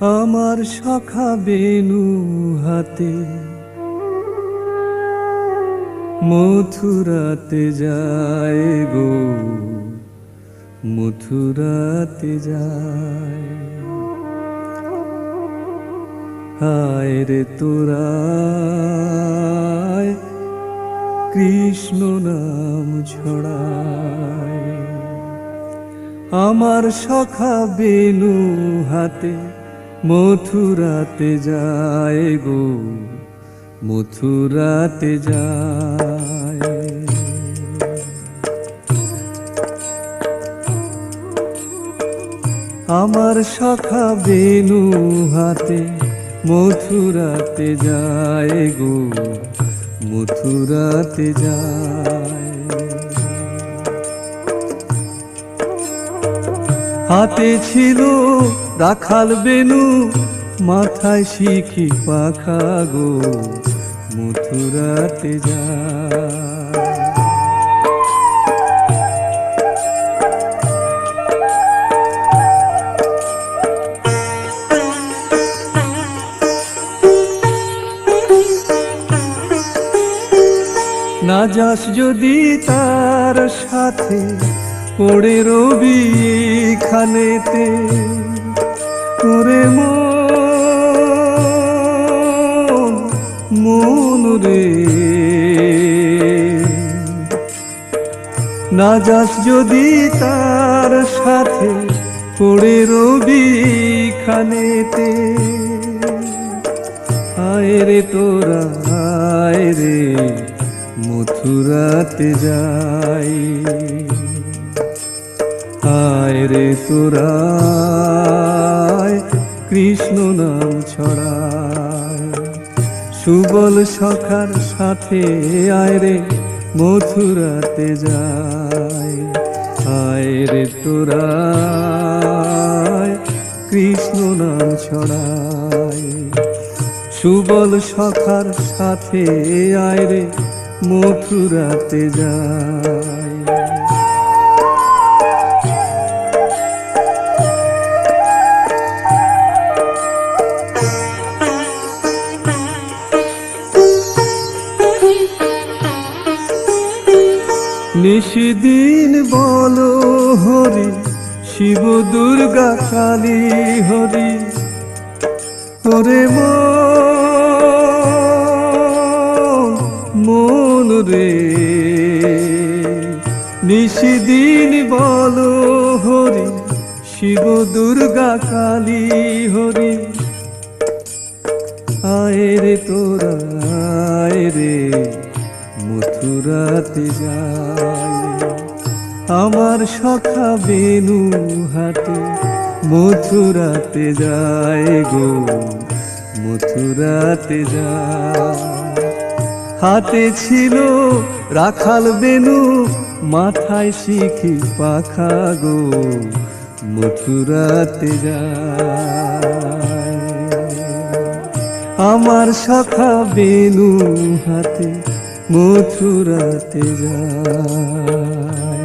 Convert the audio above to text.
আমার সখা বেনু হাতে। মথুরাতে যায় গো, মথুরাতে যায়। হায় রে তোরায় কৃষ্ণ নাম ছড়ায় আমার সখা বেনু হাতে মথুরাতে যায় গো, মথুরাতে যায়। আমার সখা বেনু হাতে মথুরাতে যায় গো, মথুরাতে যায়। হাতে ছিল রাখাল বেনু মাথায় শিখি পাখা গো, মথুরাতে যায় না যাস যদি তার সাথে পড়ে রবি খানেতে তোরে মন রে। না যাস যদি তার সাথে পড়ে রবি খানেতে। আয় রে তোরা, আয় রে মথুরাতে যাই। আয় রে তোরা। কৃষ্ণ নাম ছড়ায়। সুবল সখার সাথে আয় রে, মথুরাতে যাই আয় রে তোরা। কৃষ্ণ নাম ছড়ায়। সুবল সখার সাথে আয় রে, মথুরাতে যায়। নিশিদিন বলো হরি শিব দুর্গা কালী হরি। মন, মন রে। নিশিদিন বলো হরি শিব দুর্গা কালী হরি। আয় রে তোরা আয় রে। মথুরাতে যাই। আমার সখা বেনু হাতে মথুরাতে যায় গো, মথুরাতে যায় হাতে ছিল রাখাল বেনু, মাথায় শিখি পাখা গো, মথুরাতে যায় আমার সখা বেনু হাতে মথুরাতে যায়